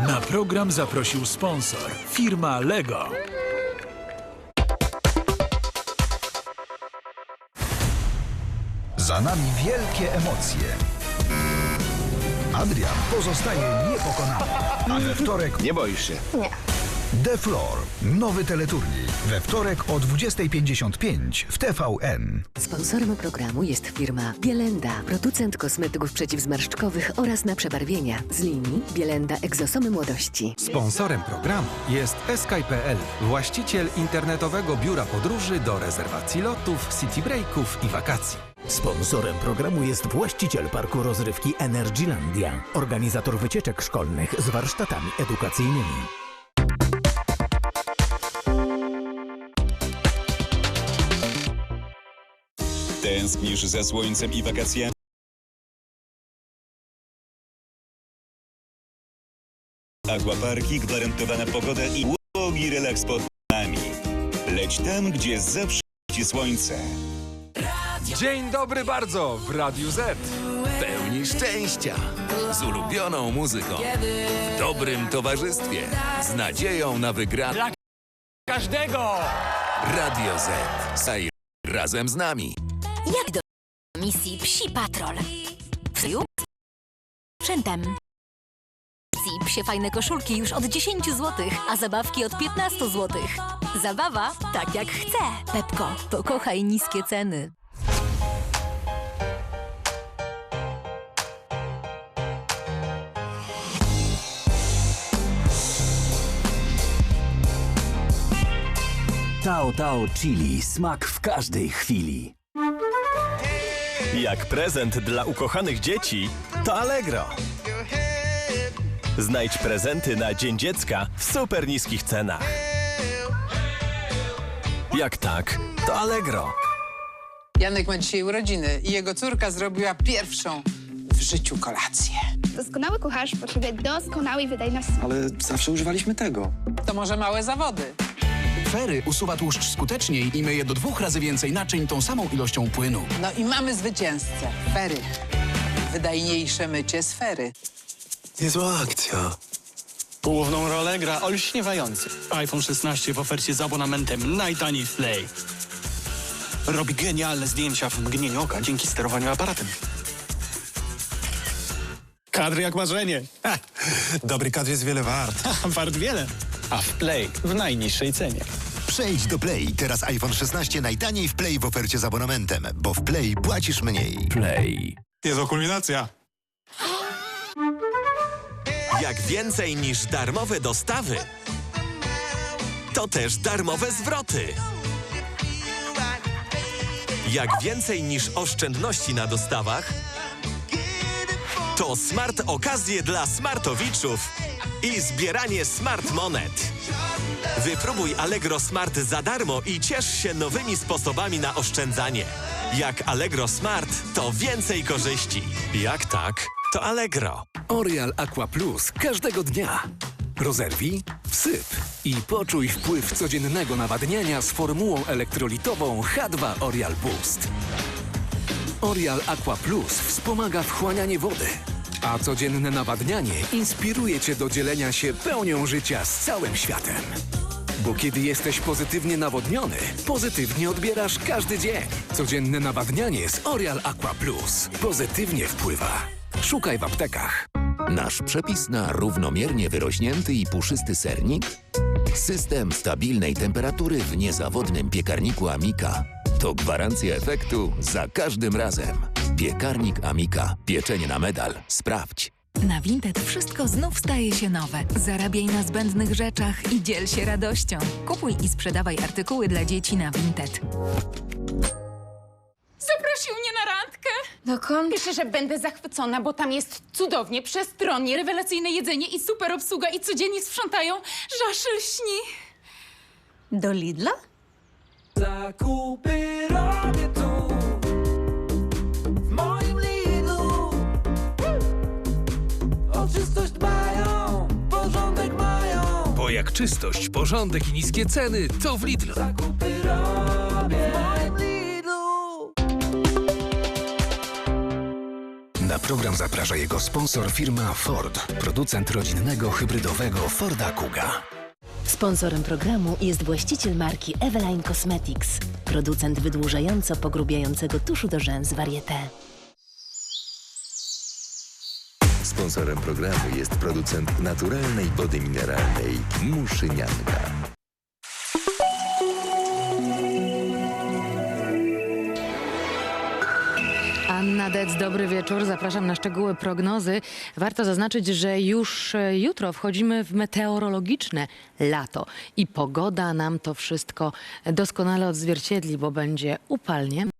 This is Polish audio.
Na program zaprosił sponsor, firma Lego. Za nami wielkie emocje. Adrian pozostaje niepokonany. A we wtorek Nie boisz się? The Floor. Nowy teleturniej. We wtorek o 20.55 w TVN. Sponsorem programu jest firma Bielenda, producent kosmetyków przeciwzmarszczkowych oraz na przebarwienia z linii Bielenda Egzosomy Młodości. Sponsorem programu jest Sky.pl, właściciel internetowego biura podróży do rezerwacji lotów, city breaków i wakacji. Sponsorem programu jest właściciel parku rozrywki Energylandia, organizator wycieczek szkolnych z warsztatami edukacyjnymi. Tęsknisz za słońcem i wakacjami? Aquaparki, gwarantowana pogoda i łogi relaks pod nami. Leć tam, gdzie zawsze ci słońce. Dzień dobry bardzo w Radiu Z. Pełni szczęścia, z ulubioną muzyką, w dobrym towarzystwie, z nadzieją na wygraną. Każdego! Radio Z. Staj razem z nami. Jak do misji Psi Patrol? Sprzętem. Psi psie fajne koszulki już od 10 zł, a zabawki od 15 zł. Zabawa tak jak chce. Pepko, pokochaj niskie ceny. Tao Tao Chili. Smak w każdej chwili. Jak prezent dla ukochanych dzieci, to Allegro. Znajdź prezenty na Dzień Dziecka w super niskich cenach. Jak tak, to Allegro. Janek ma dzisiaj urodziny i jego córka zrobiła pierwszą w życiu kolację. Doskonały kucharz potrzebuje doskonałej wydajności. Ale zawsze używaliśmy tego. To może małe zawody. Fery usuwa tłuszcz skuteczniej i myje do dwóch razy więcej naczyń tą samą ilością płynu. No i mamy zwycięzcę. Fery. Wydajniejsze mycie sfery. Niezła akcja. Główną rolę gra olśniewający iPhone 16 w ofercie z abonamentem najtaniej w Play. Robi genialne zdjęcia w mgnieniu oka dzięki sterowaniu aparatem. Kadry jak marzenie. Ha, Dobry kadr jest wiele wart. wart wiele. A w Play w najniższej cenie. Przejdź do Play. Teraz iPhone 16 najtaniej w Play w ofercie z abonamentem, bo w Play płacisz mniej. Play. Jest kulminacja. Jak więcej niż darmowe dostawy, to też darmowe zwroty. Jak więcej niż oszczędności na dostawach, to smart okazje dla smartowiczów i zbieranie smart monet. Wypróbuj Allegro Smart za darmo i ciesz się nowymi sposobami na oszczędzanie. Jak Allegro Smart, to więcej korzyści. Jak tak, to Allegro. Orial Aqua Plus każdego dnia. Rozerwij, wsyp i poczuj wpływ codziennego nawadniania z formułą elektrolitową H2 Orial Boost. Orial Aqua Plus wspomaga wchłanianie wody, a codzienne nawadnianie inspiruje Cię do dzielenia się pełnią życia z całym światem. Bo kiedy jesteś pozytywnie nawodniony, pozytywnie odbierasz każdy dzień. Codzienne nawadnianie z Orial Aqua Plus pozytywnie wpływa. Szukaj w aptekach. Nasz przepis na równomiernie wyrośnięty i puszysty sernik? System stabilnej temperatury w niezawodnym piekarniku Amika. To gwarancja efektu za każdym razem. Piekarnik Amika. Pieczenie na medal. Sprawdź. Na Vinted wszystko znów staje się nowe. Zarabiaj na zbędnych rzeczach i dziel się radością. Kupuj i sprzedawaj artykuły dla dzieci na Vinted. Zaprosił mnie na randkę. Dokąd? Piszę, że będę zachwycona, bo tam jest cudownie, przestronnie, rewelacyjne jedzenie i super obsługa i codziennie sprzątają. Żaszel śni. Do Lidla? Zakupy robię tu, w moim Lidlu. O czystość dbają, porządek mają. Bo jak czystość, porządek i niskie ceny, to w Lidlu. Zakupy robię w moim Lidlu. Na program zaprasza jego sponsor firma Ford, producent rodzinnego hybrydowego Forda Kuga. Sponsorem programu jest właściciel marki Eveline Cosmetics, producent wydłużająco pogrubiającego tuszu do rzęs Varieté. Sponsorem programu jest producent naturalnej wody mineralnej Muszynianka. Dec, dobry wieczór. Zapraszam na szczegóły prognozy. Warto zaznaczyć, że już e, jutro wchodzimy w meteorologiczne lato i pogoda nam to wszystko doskonale odzwierciedli, bo będzie upalnie.